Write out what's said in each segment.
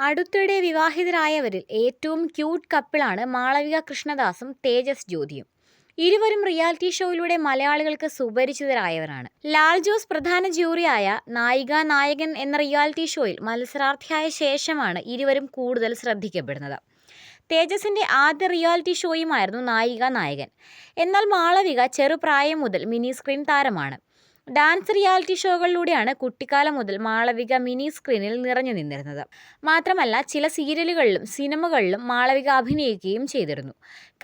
അടുത്തിടെ വിവാഹിതരായവരിൽ ഏറ്റവും ക്യൂട്ട് കപ്പിളാണ് മാളവിക കൃഷ്ണദാസും തേജസ് ജ്യോതിയും. ഇരുവരും റിയാലിറ്റി ഷോയിലൂടെ മലയാളികൾക്ക് സുപരിചിതരായവരാണ്. ലാൽ ജോസ് പ്രധാന ജൂറിയായ നായിക നായകൻ എന്ന റിയാലിറ്റി ഷോയിൽ മത്സരാർത്ഥിയായ ശേഷമാണ് ഇരുവരും കൂടുതൽ ശ്രദ്ധിക്കപ്പെടുന്നത്. തേജസിന്റെ ആദ്യ റിയാലിറ്റി ഷോയുമായിരുന്നു നായിക നായകൻ. എന്നാൽ മാളവിക ചെറുപ്രായം മുതൽ മിനി സ്ക്രീൻ താരമാണ്. ഡാൻസ് റിയാലിറ്റി ഷോകളിലൂടെയാണ് കുട്ടിക്കാലം മുതൽ മാളവിക മിനി സ്ക്രീനിൽ നിറഞ്ഞു നിന്നിരുന്നത്. മാത്രമല്ല ചില സീരിയലുകളിലും സിനിമകളിലും മാളവിക അഭിനയിക്കുകയും ചെയ്തിരുന്നു.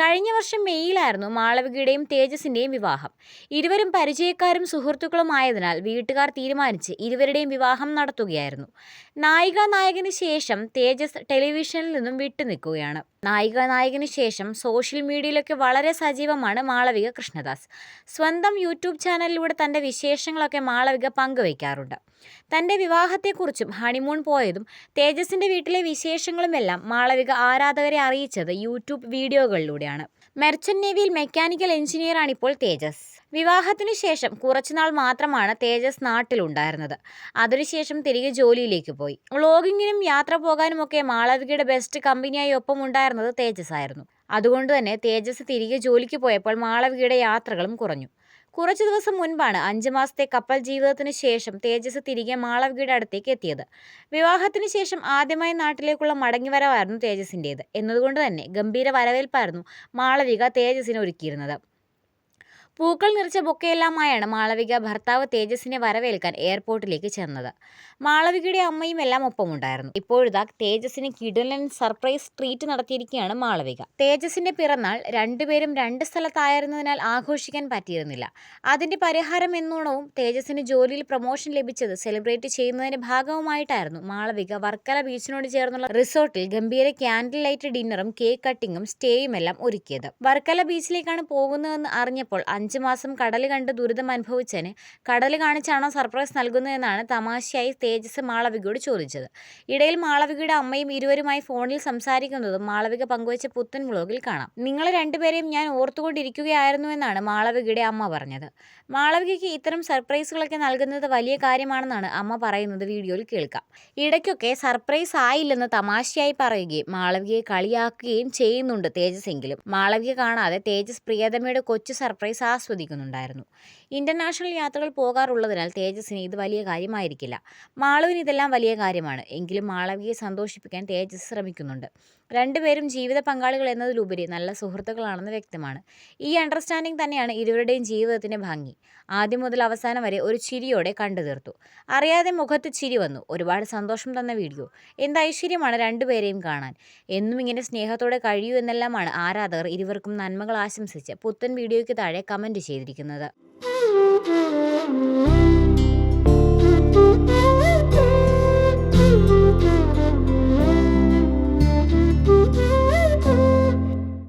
കഴിഞ്ഞ വർഷം മെയ്യിലായിരുന്നു മാളവികയുടെയും തേജസിന്റെയും വിവാഹം. ഇരുവരും പരിചയക്കാരും സുഹൃത്തുക്കളുമായതിനാൽ വീട്ടുകാർ തീരുമാനിച്ച് ഇരുവരുടെയും വിവാഹം നടത്തുകയായിരുന്നു. നായിക നായകന് ശേഷം തേജസ് ടെലിവിഷനിൽ നിന്നും വിട്ടുനിൽക്കുകയാണ്. നായിക നായകന് ശേഷം സോഷ്യൽ മീഡിയയിലൊക്കെ വളരെ സജീവമാണ് മാളവിക കൃഷ്ണദാസ്. സ്വന്തം യൂട്യൂബ് ചാനലിലൂടെ തന്റെ വിശേഷങ്ങളൊക്കെ മാളവിക പങ്കുവയ്ക്കാറുണ്ട്. തന്റെ വിവാഹത്തെക്കുറിച്ചും ഹണിമൂൺ പോയതും തേജസിന്റെ വീട്ടിലെ വിശേഷങ്ങളുമെല്ലാം മാളവിക ആരാധകരെ അറിയിച്ചത് യൂട്യൂബ് വീഡിയോകളിലൂടെയാണ്. മെർച്ചൻ നേവിയിൽ മെക്കാനിക്കൽ എഞ്ചിനീയറാണിപ്പോൾ തേജസ്. വിവാഹത്തിനു ശേഷം കുറച്ചുനാൾ മാത്രമാണ് തേജസ് നാട്ടിലുണ്ടായിരുന്നത്. അതിനുശേഷം തിരികെ ജോലിയിലേക്ക് പോയി. വ്ളോഗിങ്ങിനും യാത്ര പോകാനുമൊക്കെ മാളവികയുടെ ബെസ്റ്റ് കമ്പനിയായി ഒപ്പം ഉണ്ടായിരുന്നത് തേജസ് ആയിരുന്നു. അതുകൊണ്ട് തന്നെ തേജസ് തിരികെ ജോലിക്ക് പോയപ്പോൾ മാളവികയുടെ യാത്രകളും കുറഞ്ഞു. കുറച്ചു ദിവസം മുൻപാണ് അഞ്ച് മാസത്തെ കപ്പൽ ജീവിതത്തിന് ശേഷം തേജസ് തിരികെ മാളവികയുടെ അടുത്തേക്ക് എത്തിയത്. വിവാഹത്തിന് ശേഷം ആദ്യമായി നാട്ടിലേക്കുള്ള മടങ്ങിവരവായിരുന്നു തേജസിന്റേത് എന്നതുകൊണ്ട് തന്നെ ഗംഭീര വരവേൽപ്പായിരുന്നു മാളവിക തേജസിനെ ഒരുക്കിയിരുന്നത് പൂക്കൾ നിറച്ച ബൊക്കെയെല്ലാമായാണ് മാളവിക ഭർത്താവ് തേജസിനെ വരവേൽക്കാൻ എയർപോർട്ടിലേക്ക് ചെന്നത്. മാളവികയുടെ അമ്മയും എല്ലാം ഒപ്പമുണ്ടായിരുന്നു. ഇപ്പോഴിതാ തേജസിന് കിടലൻ സർപ്രൈസ് ട്രീറ്റ് നടത്തിയിരിക്കുകയാണ് മാളവിക. തേജസിന്റെ പിറന്നാൾ രണ്ടുപേരും രണ്ട് സ്ഥലത്തായിരുന്നതിനാൽ ആഘോഷിക്കാൻ പറ്റിയിരുന്നില്ല. അതിന്റെ പരിഹാരം എന്നോണവും തേജസിന് ജോലിയിൽ പ്രൊമോഷൻ ലഭിച്ചത് സെലിബ്രേറ്റ് ചെയ്യുന്നതിന്റെ ഭാഗവുമായിട്ടായിരുന്നു. മാളവിക വർക്കല ബീച്ചിനോട് ചേർന്നുള്ള റിസോർട്ടിൽ ഗംഭീര ക്യാൻഡിൽ ലൈറ്റ് ഡിന്നറും കേക്ക് കട്ടിങ്ങും സ്റ്റേയും എല്ലാം ഒരുക്കിയത്. വർക്കല ബീച്ചിലേക്കാണ് പോകുന്നതെന്ന് അറിഞ്ഞപ്പോൾ അഞ്ച് മാസം കടൽ കണ്ട് ദുരിതം അനുഭവിച്ചതിന് കടൽ കാണിച്ചാണോ സർപ്രൈസ് നൽകുന്നതെന്നാണ് തമാശയായി തേജസ് മാളവികയോട് ചോദിച്ചത്. ഇടയിൽ മാളവികയുടെ അമ്മയും ഇരുവരുമായി ഫോണിൽ സംസാരിക്കുന്നതും മാളവിക പങ്കുവച്ച പുത്തൻ വ്ളോഗിൽ കാണാം. നിങ്ങൾ രണ്ടുപേരെയും ഞാൻ ഓർത്തുകൊണ്ടിരിക്കുകയായിരുന്നു എന്നാണ് മാളവികയുടെ അമ്മ പറഞ്ഞത്. മാളവികയ്ക്ക് ഇത്തരം സർപ്രൈസുകളൊക്കെ നൽകുന്നത് വലിയ കാര്യമാണെന്നാണ് അമ്മ പറയുന്നത് വീഡിയോയിൽ കേൾക്കാം. ഇടയ്ക്കൊക്കെ സർപ്രൈസ് ആയില്ലെന്ന് തമാശയായി പറയുകയും മാളവികയെ കളിയാക്കുകയും ചെയ്യുന്നുണ്ട് തേജസ് എങ്കിലും. മാളവിക കാണാതെ തേജസ് പ്രിയതമയുടെ കൊച്ചു സർപ്രൈസ് ആസ്വദിക്കുന്നുണ്ടായിരുന്നു. ഇന്റർനാഷണൽ യാത്രകൾ പോകാറുള്ളതിനാൽ തേജസ്സിന് ഇത് വലിയ കാര്യമായിരിക്കില്ല. മാളവിന് ഇതെല്ലാം വലിയ കാര്യമാണ്. എങ്കിലും മാളവിയെ സന്തോഷിപ്പിക്കാൻ തേജസ് ശ്രമിക്കുന്നുണ്ട്. രണ്ടുപേരും ജീവിത പങ്കാളികൾ എന്നതിലുപരി നല്ല സുഹൃത്തുക്കളാണെന്ന് വ്യക്തമാണ്. ഈ അണ്ടർസ്റ്റാൻഡിംഗ് തന്നെയാണ് ഇരുവരുടെയും ജീവിതത്തിന്റെ ഭംഗി. ആദ്യം മുതൽ അവസാനം വരെ ഒരു ചിരിയോടെ കണ്ടു തീർത്തു അറിയാതെ മുഖത്ത് ചിരി വന്നു. ഒരുപാട് സന്തോഷം തന്ന വീഡിയോ. എന്ത് ഐശ്വര്യമാണ് രണ്ടുപേരെയും കാണാൻ? എന്നും ഇങ്ങനെ സ്നേഹത്തോടെ കഴിയൂ എന്നെല്ലാമാണ് ആരാധകർ ഇരുവർക്കും നന്മകൾ ആശംസിച്ച് പുത്തൻ വീഡിയോയ്ക്ക് താഴെ കമന്റ് ചെയ്തിരിക്കുന്നത്.